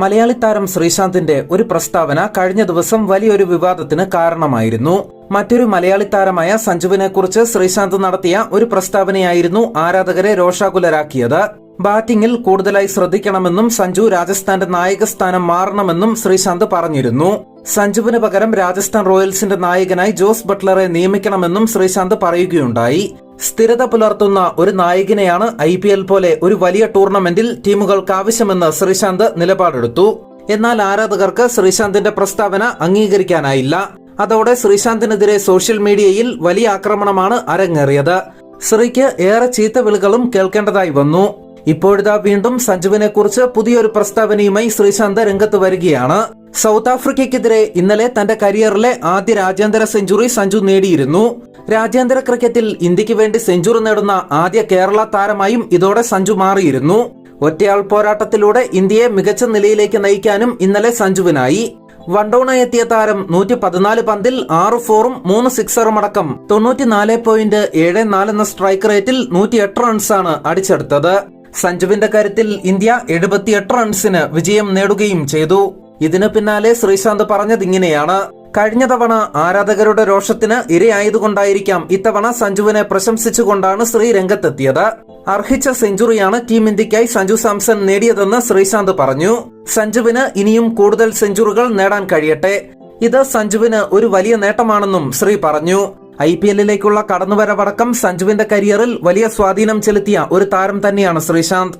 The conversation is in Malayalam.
മലയാളി താരം ശ്രീശാന്തിന്റെ ഒരു പ്രസ്താവന കഴിഞ്ഞ ദിവസം വലിയൊരു വിവാദത്തിന് കാരണമായിരുന്നു. മറ്റൊരു മലയാളി താരമായ സഞ്ജുവിനെ കുറിച്ച് ശ്രീശാന്ത് നടത്തിയ ഒരു പ്രസ്താവനയായിരുന്നു ആരാധകരെ രോഷാകുലരാക്കിയത്. ബാറ്റിംഗിൽ കൂടുതലായി ശ്രദ്ധിക്കണമെന്നും സഞ്ജു രാജസ്ഥാന്റെ നായക സ്ഥാനം മാറണമെന്നും ശ്രീശാന്ത് പറഞ്ഞിരുന്നു. സഞ്ജുവിന് പകരം രാജസ്ഥാൻ റോയൽസിന്റെ നായകനായി ജോസ് ബട്ട്ലറെ നിയമിക്കണമെന്നും ശ്രീശാന്ത് പറയുകയുണ്ടായി. സ്ഥിരത പുലർത്തുന്ന ഒരു നായകനെയാണ് ഐ പി എൽ പോലെ ഒരു വലിയ ടൂർണമെന്റിൽ ടീമുകൾക്ക് ആവശ്യമെന്ന് ശ്രീശാന്ത് നിലപാടെടുത്തു. എന്നാൽ ആരാധകർക്ക് ശ്രീശാന്തിന്റെ പ്രസ്താവന അംഗീകരിക്കാനായില്ല. അതോടെ ശ്രീശാന്തിനെതിരെ സോഷ്യൽ മീഡിയയിൽ വലിയ ആക്രമണമാണ് അരങ്ങേറിയത്. ശ്രീക്ക് ഏറെ ചീത്ത വിളികളും കേൾക്കേണ്ടതായി വന്നു. ഇപ്പോഴിതാ വീണ്ടും സഞ്ജുവിനെ കുറിച്ച് പുതിയൊരു പ്രസ്താവനയുമായി ശ്രീശാന്ത് രംഗത്ത് വരികയാണ്. സൗത്ത് ആഫ്രിക്കയ്ക്കെതിരെ ഇന്നലെ തന്റെ കരിയറിലെ ആദ്യ രാജ്യാന്തര സെഞ്ചുറി സഞ്ജു നേടിയിരുന്നു. രാജ്യാന്തര ക്രിക്കറ്റിൽ ഇന്ത്യയ്ക്ക് വേണ്ടി സെഞ്ചുറി നേടുന്ന ആദ്യ കേരള താരമായും ഇതോടെ സഞ്ജു മാറിയിരുന്നു. ഒറ്റയാൾ പോരാട്ടത്തിലൂടെ ഇന്ത്യയെ മികച്ച നിലയിലേക്ക് നയിക്കാനും ഇന്നലെ സഞ്ജുവിനായി. വൺഡൌണായി എത്തിയ താരം നൂറ്റി പതിനാല് പന്തിൽ ആറ് ഫോറും മൂന്ന് സിക്സറും അടക്കം തൊണ്ണൂറ്റിനാല് പോയിന്റ് ഏഴ് നാല് എന്ന സ്ട്രൈക്ക് റേറ്റിൽ നൂറ്റിയെട്ട് റൺസാണ് അടിച്ചെടുത്തത്. സഞ്ജുവിന്റെ കാര്യത്തിൽ ഇന്ത്യ എഴുപത്തിയെട്ട് റൺസിന് വിജയം നേടുകയും ചെയ്തു. ഇതിനു പിന്നാലെ ശ്രീശാന്ത് പറഞ്ഞത് ഇങ്ങനെയാണ്. കഴിഞ്ഞ തവണ ആരാധകരുടെ രോഷത്തിന് ഇരയായതുകൊണ്ടായിരിക്കാം ഇത്തവണ സഞ്ജുവിനെ പ്രശംസിച്ചുകൊണ്ടാണ് ശ്രീ രംഗത്തെത്തിയത്. അർഹിച്ച സെഞ്ചുറിയാണ് ടീം ഇന്ത്യക്കായി സഞ്ജു സാംസൺ നേടിയതെന്ന് ശ്രീശാന്ത് പറഞ്ഞു. സഞ്ജുവിന് ഇനിയും കൂടുതൽ സെഞ്ചുറികൾ നേടാൻ കഴിയട്ടെ. ഇത് സഞ്ജുവിന് ഒരു വലിയ നേട്ടമാണെന്നും ശ്രീ പറഞ്ഞു. ഐ പി എല്ലിലേക്കുള്ള കടന്നുവരവടക്കം സഞ്ജുവിന്റെ കരിയറിൽ വലിയ സ്വാധീനം ചെലുത്തിയ ഒരു താരം തന്നെയാണ് ശ്രീശാന്ത്.